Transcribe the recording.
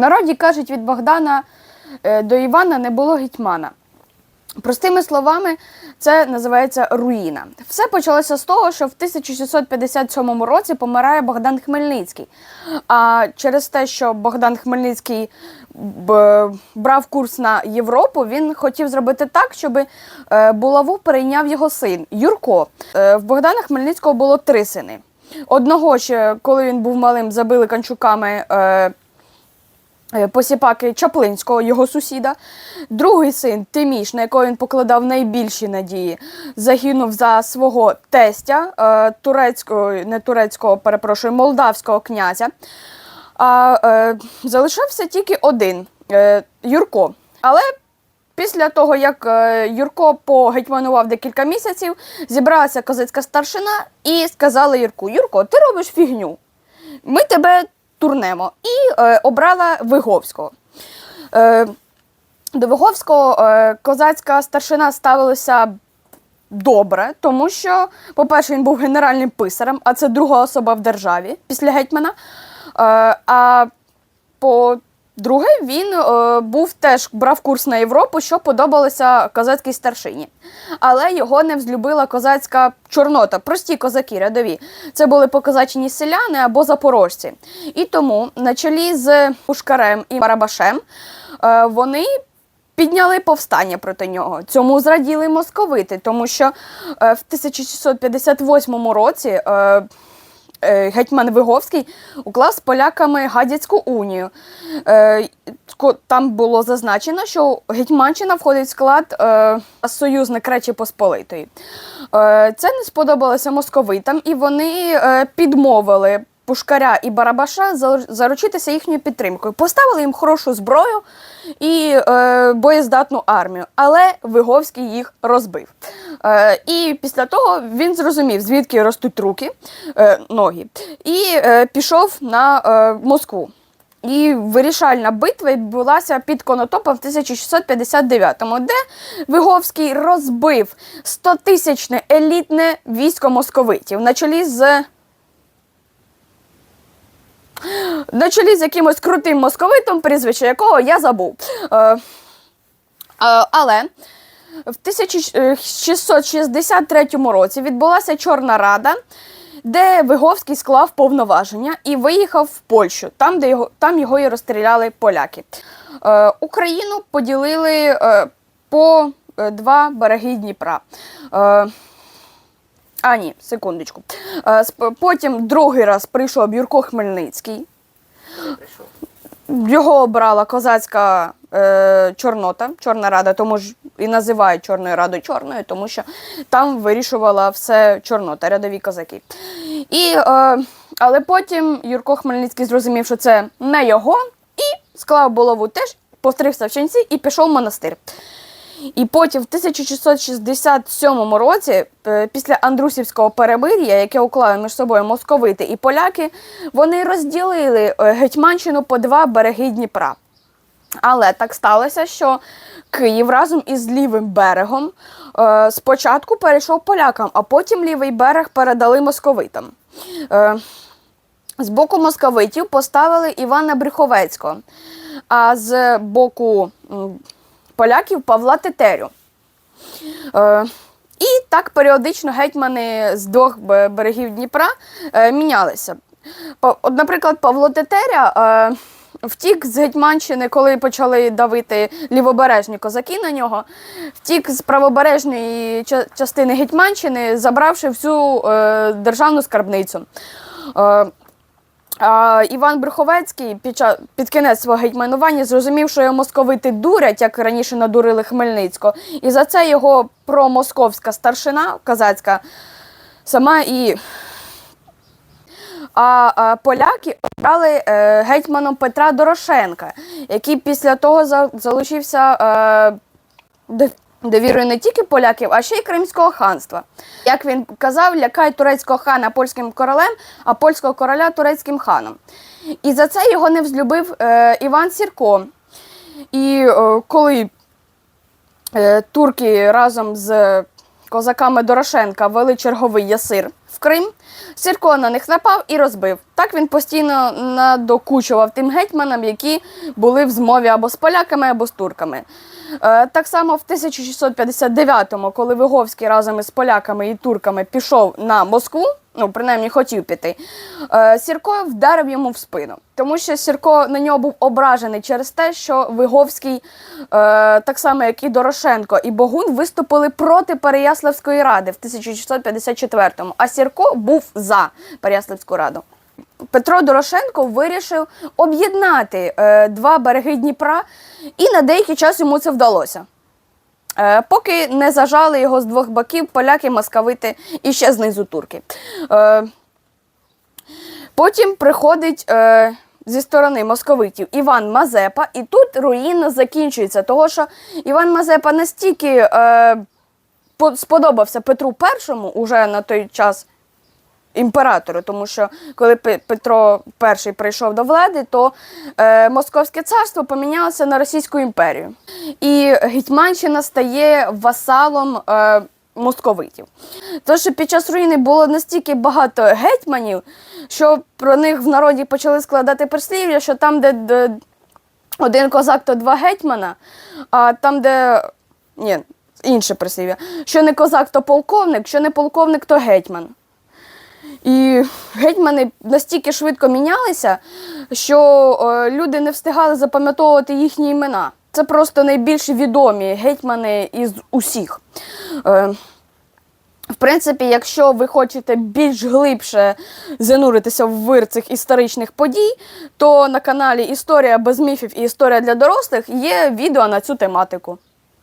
Народі кажуть, від Богдана е, до Івана не було гетьмана. Простими словами, це називається руїна. Все почалося з того, що в 1657 році помирає Богдан Хмельницький. А через те, що Богдан Хмельницький брав курс на Європу, він хотів зробити так, щоб е, булаву перейняв його син Юрко. Е, В Богдана Хмельницького було три сини. Одного ще, коли він був малим, забили канчуками. Е, Посіпаки Чаплинського, його сусіда. Другий син Тиміш, на якого він покладав найбільші надії, загинув за свого тестя е, турецького, не турецького, перепрошую, молдавського князя. А е, залишався тільки один е, Юрко. Але після того, як е, Юрко погетьманував декілька місяців, зібралася козацька старшина і сказала Юрку: Юрко, ти робиш фігню ми тебе турнемо. І е, обрала Виговського. Е, до Виговського е, козацька старшина ставилася добре, тому що, по-перше, він був генеральним писарем, а це друга особа в державі після гетьмана. Е, а по-друге, він е, був теж брав курс на Європу, що подобалося козацькій старшині. Але його не взлюбила козацька чорнота, прості козаки рядові. Це були покозачені селяни або запорожці. І тому на чолі з Пушкарем і Барабашем е, вони підняли повстання проти нього. Цьому зраділи московити, тому що е, в 1658 році. Е, Гетьман Виговський уклав з поляками Гадяцьку унію. Е, Там було зазначено, що Гетьманщина входить в склад е, союзник Речі Посполитої. Е, Це не сподобалося московитам, і вони е, підмовили Пушкаря і Барабаша заручитися їхньою підтримкою. Поставили їм хорошу зброю і е, боєздатну армію, але Виговський їх розбив. Е, і після того він зрозумів, звідки ростуть руки, е, ноги, і е, пішов на е, Москву. І вирішальна битва відбулася під Конотопом в 1659-му, де Виговський розбив 100-тисячне елітне військо московитів на чолі з на чолі з якимось крутим московитом, прізвище якого я забув. Е, е, але в 1663 році відбулася Чорна Рада, де Виговський склав повноваження і виїхав в Польщу, там, де його, там його і розстріляли поляки. Е, Україну поділили е, по е, два береги Дніпра. Е, а, ні, секундочку. Е, Потім другий раз прийшов Юрко Хмельницький. Його обрала козацька е, Чорнота, Чорна Рада, тому ж і називають Чорною Радою Чорною, тому що там вирішувала все Чорнота, рядові козаки. І, е, але потім Юрко Хмельницький зрозумів, що це не його, і склав булаву теж, постригся в ченці і пішов в монастир. І потім в 1667 році, е, після Андрусівського перемир'я, яке уклали між собою московити і поляки, вони розділили е, Гетьманщину по два береги Дніпра. Але так сталося, що Київ разом із лівим берегом е, спочатку перейшов полякам, а потім лівий берег передали московитам. З боку московитів поставили Івана Брюховецького, а з боку поляків Павла Тетерю. Е, і так періодично гетьмани з двох берегів Дніпра е, мінялися. От, наприклад, Павло Тетеря е, втік з Гетьманщини, коли почали давити лівобережні козаки на нього, втік з правобережної частини Гетьманщини, забравши всю е, державну скарбницю. Е, Іван Брюховецький під, під кінець свого гетьманування зрозумів, що його московити дурять, як раніше надурили Хмельницького. І за це його промосковська старшина казацька сама і. А, поляки обрали е, гетьманом Петра Дорошенка, який після того за- залучився е, довірою не тільки поляків, а ще й Кримського ханства. Як він казав, лякай турецького хана польським королем, а польського короля турецьким ханом. І за це його не взлюбив е, Іван Сірко. І е, коли е, турки разом з козаками Дорошенка вели черговий ясир в Крим. Сірко на них напав і розбив. Так він постійно надокучував тим гетьманам, які були в змові або з поляками, або з турками. Е, Так само в 1659-му, коли Виговський разом із поляками і турками пішов на Москву, ну принаймні хотів піти, е, Сірко вдарив йому в спину. Тому що Сірко на нього був ображений через те, що Виговський, е, так само як і Дорошенко і Богун, виступили проти Переяславської ради в 1654-му, а Сірко був за Переяславську раду. Петро Дорошенко вирішив об'єднати е, два береги Дніпра, і на деякий час йому це вдалося. Е, поки не зажали його з двох боків поляки, московити і ще знизу турки. Е, потім приходить е, зі сторони московитів Іван Мазепа, і тут руїна закінчується, того що Іван Мазепа настільки е, сподобався Петру І уже на той час імператору, тому що коли Петро І прийшов до влади, то е, Московське царство помінялося на Російську імперію. І Гетьманщина стає васалом е, московитів. Тож під час руїни було настільки багато гетьманів, що про них в народі почали складати прислів'я, що там, де один козак, то два гетьмана, а там, де. Ні, інше прислів'я. Що не козак, то полковник, що не полковник, то гетьман. І гетьмани настільки швидко мінялися, що е, люди не встигали запам'ятовувати їхні імена. Це просто найбільш відомі гетьмани із усіх. Е, в принципі, якщо ви хочете більш глибше зануритися в вир цих історичних подій, то на каналі Історія без міфів і історія для дорослих є відео на цю тематику.